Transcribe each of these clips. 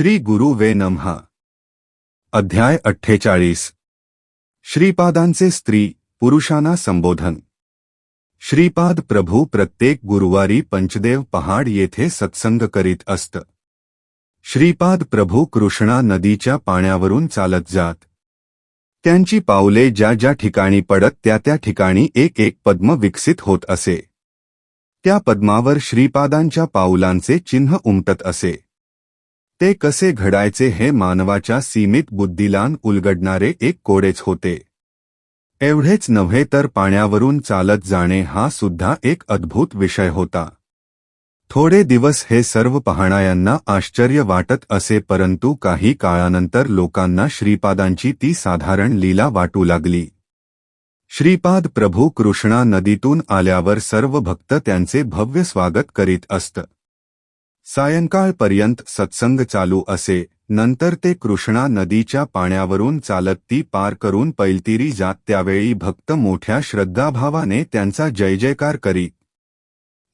श्री गुरु वे नमहा अध्याय अठ्ठेचाळीस. श्रीपादांचे स्त्री पुरुषांना संबोधन. श्रीपाद प्रभू प्रत्येक गुरुवारी पंचदेव पहाड येथे सत्संग करीत असत. श्रीपाद प्रभू कृष्णा नदीच्या पाण्यावरून चालत जात. त्यांची पावले ज्या ज्या ठिकाणी पडत त्या त्या ठिकाणी एक एक पद्म विकसित होत असे. त्या पद्मावर श्रीपादांच्या पाऊलांचे चिन्ह उमटत असे. ते कसे घडायचे हे मानवाच्या सीमित बुद्धीलान उलगडणारे एक कोडेच होते. एवढेच नव्हे तर पाण्यावरून चालत जाणे हा सुद्धा एक अद्भुत विषय होता. थोडे दिवस हे सर्व पाहणायांना आश्चर्य वाटत असे परंतु काही काळानंतर लोकांना श्रीपादांची ती साधारण लीला वाटू लागली. श्रीपाद प्रभू कृष्णा नदीतून आल्यावर सर्व भक्त त्यांचे भव्य स्वागत करीत असत. सायंकाळपर्यंत सत्संग चालू असे नंतर ते कृष्णा नदीच्या पाण्यावरून चालत ती पार करून पैलतीरी जात त्यावेळी भक्त मोठ्या श्रद्धाभावाने त्यांचा जय जयकार करीत.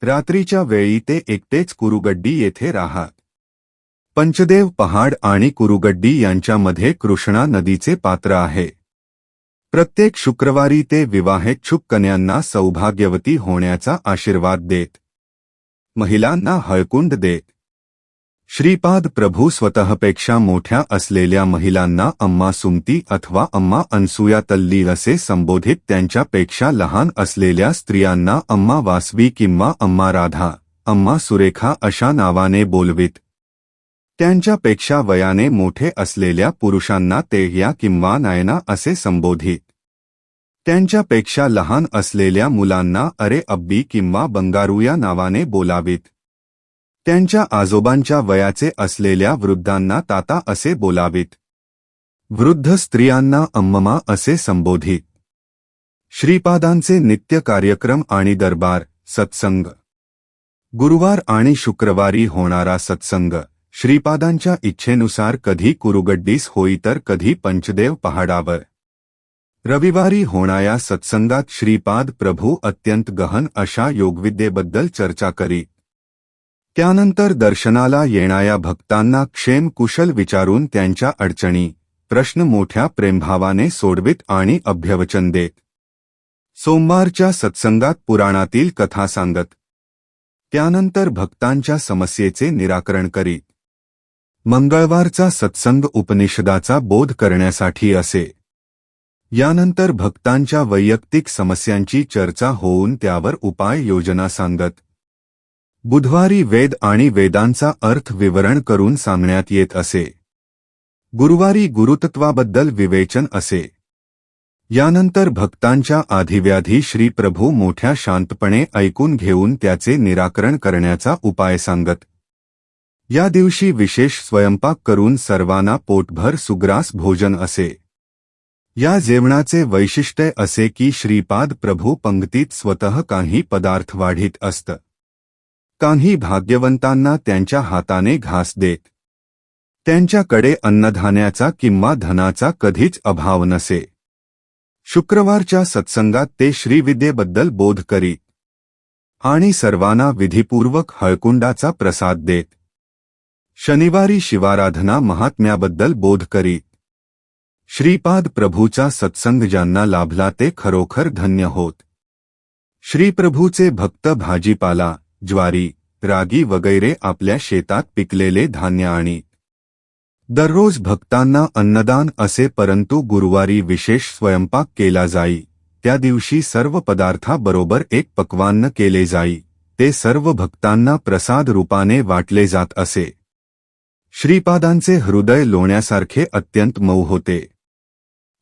रात्रीच्या वेळी ते एकटेच कुरुगड्डी येथे राहत पंचदेव पहाड आणि कुरुगड्डी यांच्यामध्ये कृष्णा नदीचे पात्र आहे. प्रत्येक शुक्रवारी ते विवाहेच्छुक कन्यांना सौभाग्यवती होण्याचा आशीर्वाद देत. महिलांना हळकुंड दे. श्रीपाद प्रभू स्वतःपेक्षा मोठ्या असलेल्या महिलांना अम्मा सुमती अथवा अम्मा अनसुया तल्ली असे संबोधित त्यांच्यापेक्षा लहान असलेल्या स्त्रियांना अम्मा वासवी किंवा अम्मा राधा, अम्मा सुरेखा अशा नावाने बोलवित. त्यांच्यापेक्षा वयाने मोठे असलेल्या पुरुषांना ते या किंवा नायना असे संबोधित. त्यांच्यापेक्षा लहान असलेल्या मुलांना अरे अब्बी किंवा बंगारू या नावाने बोलावीत. त्यांच्या आजोबांच्या वयाचे असलेल्या वृद्धांना ताता असे बोलावीत. वृद्ध स्त्रियांना अम्ममा असे संबोधित. श्रीपादांचे नित्य कार्यक्रम आणि दरबार सत्संग. गुरुवार आणि शुक्रवारी होणारा सत्संग श्रीपादांच्या इच्छेनुसार कधी कुरुगड्डीस होई तर कधी पंचदेव पहाडावर. रविवारी होणाऱ्या सत्संगात श्रीपाद प्रभू अत्यंत गहन अशा योगविद्येबद्दल चर्चा करीत त्यानंतर दर्शनाला येणाऱ्या भक्तांना क्षेम कुशल विचारून त्यांच्या अडचणी प्रश्न मोठ्या प्रेमभावाने सोडवित आणि अभ्यवचन देत. सोमवारच्या सत्संगात पुराणातील कथा सांगत. त्यानंतर भक्तांच्या समस्येचे निराकरण करीत मंगळवारचा सत्संग उपनिषदाचा बोध करण्यासाठी असे. यानंतर भक्तांच्या वैयक्तिक समस्यांची चर्चा होऊन त्यावर उपाय योजना सांगत. बुधवारी वेद आणि वेदांचा अर्थ विवरण करून सांगण्यात येत असे. गुरुवारी गुरुतत्वाबद्दल विवेचन असे. यानंतर भक्तांच्या आधिव्याधी श्री प्रभू मोठ्या शांतपणे ऐकून घेऊन त्याचे निराकरण करण्याचा उपाय सांगत. या दिवशी विशेष स्वयंपाक करून सर्वांना पोटभर सुग्रास भोजन असे. या जेवणाचे वैशिष्ट्य असे की श्रीपाद प्रभू पंक्तीत स्वतः काही पदार्थ वाढीत असत. काही भाग्यवंतांना त्यांच्या हाताने घास देत. त्यांच्याकडे अन्नधान्याचा किंवा धनाचा कधीच अभाव नसे. शुक्रवारच्या सत्संगात ते श्रीविद्येबद्दल बोध करीत. आणि सर्वांना विधीपूर्वक हळकुंडाचा प्रसाद देत. शनिवारी शिवाराधना महात्म्याबद्दल बोध करीत. श्रीपाद प्रभूचा सत्संग ज्यांना लाभला ते खरोखर धन्य होत. श्रीप्रभूचे भक्त भाजीपाला, ज्वारी, रागी वगैरे आपल्या शेतात पिकलेले धान्य आणि दररोज भक्तांना अन्नदान असे परंतु गुरुवारी विशेष स्वयंपाक केला जाई, त्या दिवशी सर्व पदार्थाबरोबर एक पक्वान्न केले जाई, ते सर्व भक्तांना प्रसाद रूपाने वाटले जात असे. श्रीपादांचे हृदय लोण्यासारखे अत्यंत मऊ होते.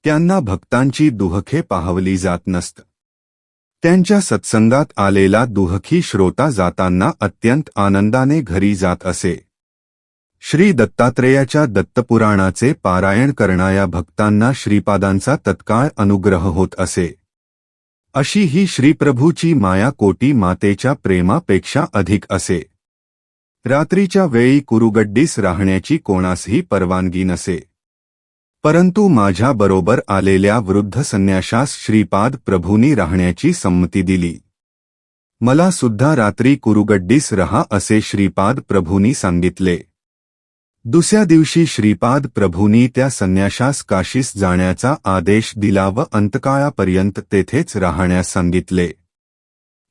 त्यांना भक्तांची दुहखे पाहवली जात नसत. त्यांच्या सत्संगात आलेला दुहखी श्रोता जाताना अत्यंत आनंदाने घरी जात असे. श्री दत्तात्रेयाच्या दत्तपुराणाचे पारायण करणाऱ्या भक्तांना श्रीपादांचा तत्काळ अनुग्रह होत असे. अशी ही श्रीप्रभूची माया कोटी मातेच्या प्रेमापेक्षा अधिक असे. रात्रीच्या वेळी कुरुगड्डीस राहण्याची कोणासही परवानगी नसे. परंतु माझ्याबरोबर आलेल्या वृद्ध संन्याशास श्रीपाद प्रभूंनी राहण्याची संमती दिली. मला सुद्धा रात्री कुरुगड्डीस रहा असे श्रीपाद प्रभूंनी सांगितले. दुसऱ्या दिवशी श्रीपाद प्रभूंनी त्या संन्याशास काशीस जाण्याचा आदेश दिला व अंतकाळापर्यंत तेथेच राहण्यास सांगितले.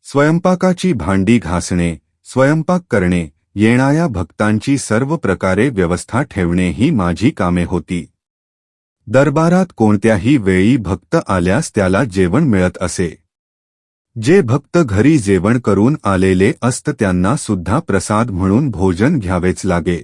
स्वयंपाकाची भांडी घासणे स्वयंपाक करणे येणाऱ्या भक्तांची सर्व प्रकारे व्यवस्था ठेवणे ही माझी कामे होती. दरबारात कोणत्याही वेळी भक्त आल्यास त्याला जेवण मिळत असे. जे भक्त घरी जेवण करून आलेले असत त्यांना सुद्धा प्रसाद म्हणून भोजन घ्यावेच लागे.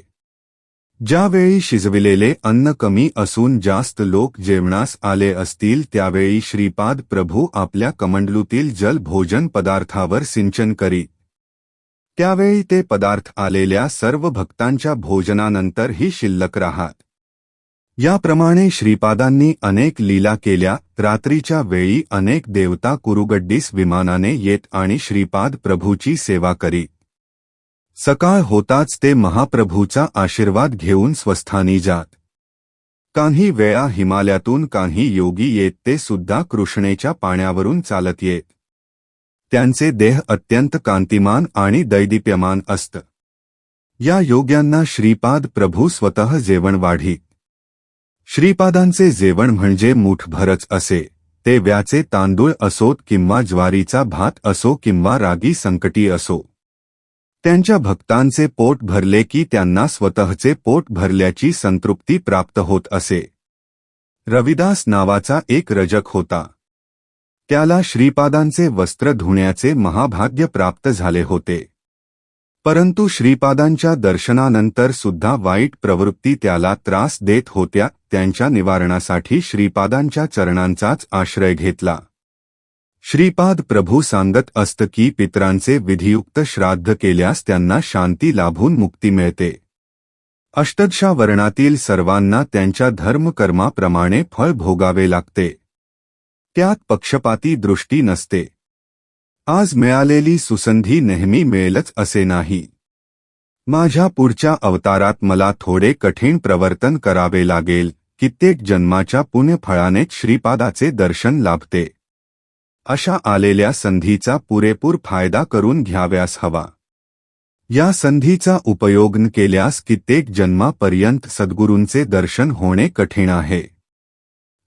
ज्यावेळी शिजविलेले अन्न कमी असून जास्त लोक जेवणास आले असतील त्यावेळी श्रीपाद प्रभू आपल्या कमंडलूतील जल भोजन पदार्थावर सिंचन करीत त्यावेळी ते पदार्थ आलेल्या सर्व भक्तांच्या भोजनानंतरही शिल्लक राहात. याप्रमाणे श्रीपादांनी अनेक लीला केल्या. रात्रीच्या वेळी अनेक देवता कुरुगड्डीस विमानाने येत आणि श्रीपाद प्रभूची सेवा करी. सकाळ होताच ते महाप्रभूचा आशीर्वाद घेऊन स्वस्थानी जात. काही वेळा हिमालयातून काही योगी येत ते सुद्धा कृष्णेच्या पाण्यावरून चालत येत. त्यांचे देह अत्यंत कांतिमान आणि दैदिप्यमान असत. या योग्यांना श्रीपाद प्रभू स्वतः जेवण वाढीत श्रीपादांचे जेवण म्हणजे मुठभरच असे. ते व्याचे तांदूळ असोत किंवा ज्वारीचा भात असो किंवा रागी संकटी असो. त्यांच्या भक्तांचे पोट भरले की त्यांना स्वतःचे पोट भरल्याची संतृप्ती प्राप्त होत असे. रविदास नावाचा एक रजक होता. त्याला श्रीपादांचे वस्त्र धुण्याचे महाभाग्य प्राप्त झाले होते. परंतु श्रीपादांच्या दर्शनानंतर सुद्धा वाईट प्रवृत्ती त्याला त्रास देत होत्या त्यांच्या निवारणासाठी श्रीपादांच्या चरणांचाच आश्रय घेतला. श्रीपाद प्रभू सांगत असत की पित्रांचे विधियुक्त श्राद्ध केल्यास त्यांना शांती लाभून मुक्ती मिळते. अष्टदशा वर्णातील सर्वांना त्यांच्या धर्मकर्माप्रमाणे फळ भोगावे लागते. त्यात पक्षपाती दृष्टी नसते. आज मिळालेली सुसंधी नेहमी मिळेलच असे नाही. माझ्या पुढच्या अवतारात मला थोडे कठीण प्रवर्तन करावे लागेल कित्येक जन्माच्या पुण्यफळानेच श्रीपादाचे दर्शन लाभते. अशा आलेल्या संधीचा पुरेपूर फायदा करून घ्याव्यास हवा. या संधीचा उपयोग न केल्यास कित्येक जन्मापर्यंत सद्गुरूंचे दर्शन होणे कठीण आहे.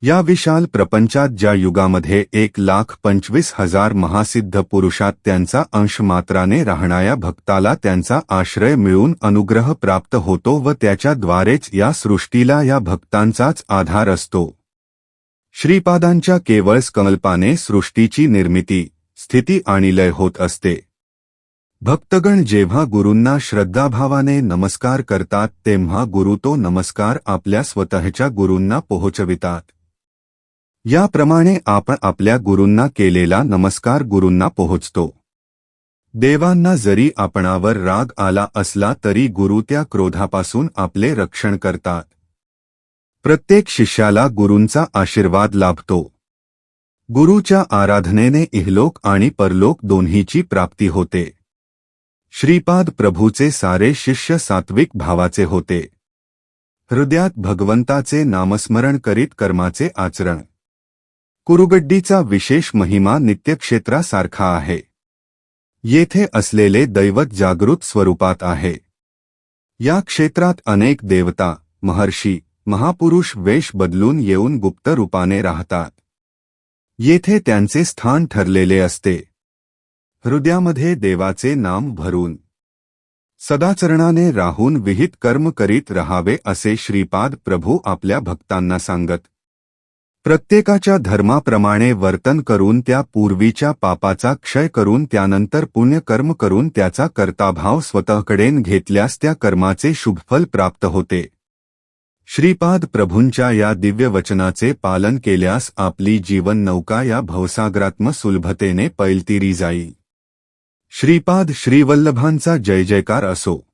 या विशाल प्रपंचात ज्या युगामध्ये एक लाख पंचवीस हजार महासिद्ध पुरुषात त्यांचा अंश मात्राने राहणाऱ्या भक्ताला त्यांचा आश्रय मिळून अनुग्रह प्राप्त होतो व त्याच्याद्वारेच या सृष्टीला या भक्तांचाच आधार असतो. श्रीपादांच्या केवळ स्कल्पाने सृष्टीची निर्मिती स्थिती आणि लय होत असते. भक्तगण जेव्हा गुरूंना श्रद्धाभावाने नमस्कार करतात तेव्हा गुरु तो नमस्कार आपल्या स्वतःच्या गुरूंना पोहोचवितात. याप्रमाणे आपण आपल्या गुरूंना केलेला नमस्कार गुरूंना पोहोचतो. देवांना जरी आपणावर राग आला असला तरी गुरु त्या क्रोधापासून आपले रक्षण करतात. प्रत्येक शिष्याला गुरूंचा आशीर्वाद लाभतो. गुरुच्या आराधनेने इहलोक आणि परलोक दोन्हीची प्राप्ती होते. श्रीपाद प्रभूचे सारे शिष्य सात्विक भावाचे होते. हृदयात भगवंताचे नामस्मरण करीत कर्माचे आचरण. कुरुगड्डीचा विशेष महिमा नित्यक्षेत्रासारखा आहे. येथे असलेले दैवत जागृत स्वरूपात आहे. या क्षेत्रात अनेक देवता महर्षी महापुरुष वेश बदलून येऊन गुप्त रूपाने राहतात. येथे त्यांचे स्थान ठरलेले असते. हृदयामध्ये देवाचे नाम भरून सदाचरणाने राहून विहित कर्म करीत रहावे असे श्रीपाद प्रभू आपल्या भक्तांना सांगत प्रत्येकाच्या धर्माप्रमाणे वर्तन करून त्या पूर्वीच्या पापाचा क्षय करून त्यानंतर पुण्यकर्म करून त्याचा कर्ताभाव स्वतःकडेन घेतल्यास त्या कर्माचे शुभफल प्राप्त होते. श्रीपाद प्रभूंच्या या दिव्य वचनाचे पालन केल्यास आपली जीवन नौका या भवसागरात्म सुलभतेने पैलतीरी जाईल श्रीपाद श्रीवल्लभांचा जय जयकार असो.